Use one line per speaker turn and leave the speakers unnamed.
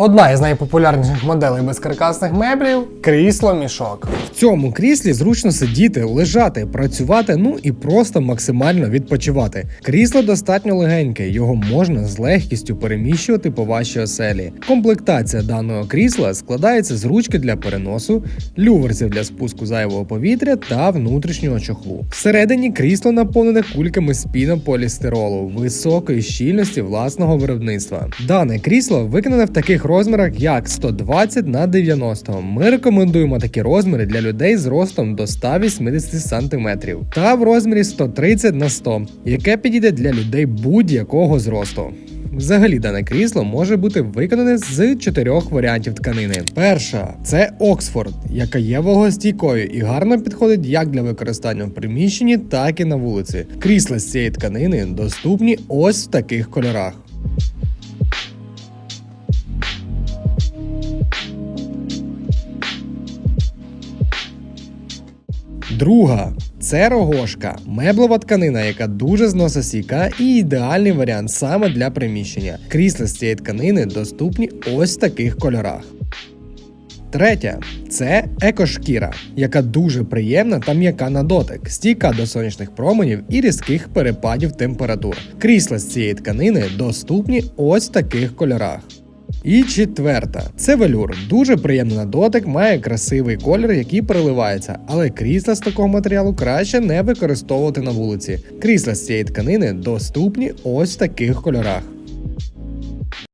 Одна із найпопулярніших моделей безкаркасних меблів крісло мішок.
В цьому кріслі зручно сидіти, лежати, працювати, ну і просто максимально відпочивати. Крісло достатньо легеньке, його можна з легкістю переміщувати по вашій оселі. Комплектація даного крісла складається з ручки для переносу, люверців для спуску зайвого повітря та внутрішнього чохлу. Всередині крісло наповнене кульками з пінополістиролу високої щільності власного виробництва. Дане крісло виконане в таких розмірах, як 120 на 90. Ми рекомендуємо такі розміри для людей з ростом до 180 см та в розмірі 130 на 100, яке підійде для людей будь-якого зросту. Взагалі дане крісло може бути виконане з чотирьох варіантів тканини. Перша це Оксфорд, яка є вологостійкою і гарно підходить як для використання в приміщенні, так і на вулиці. Крісла з цієї тканини доступні ось в таких кольорах. Друга це рогошка, меблова тканина, яка дуже зносостійка і ідеальний варіант саме для приміщення. Крісла з цієї тканини доступні ось в таких кольорах. Третя це екошкіра, яка дуже приємна та м'яка на дотик, стійка до сонячних променів і різких перепадів температур. Крісла з цієї тканини доступні ось в таких кольорах. І четверта це велюр. Дуже приємний на дотик, має красивий колір, який переливається, але крісла з такого матеріалу краще не використовувати на вулиці. Крісла з цієї тканини доступні ось в таких кольорах.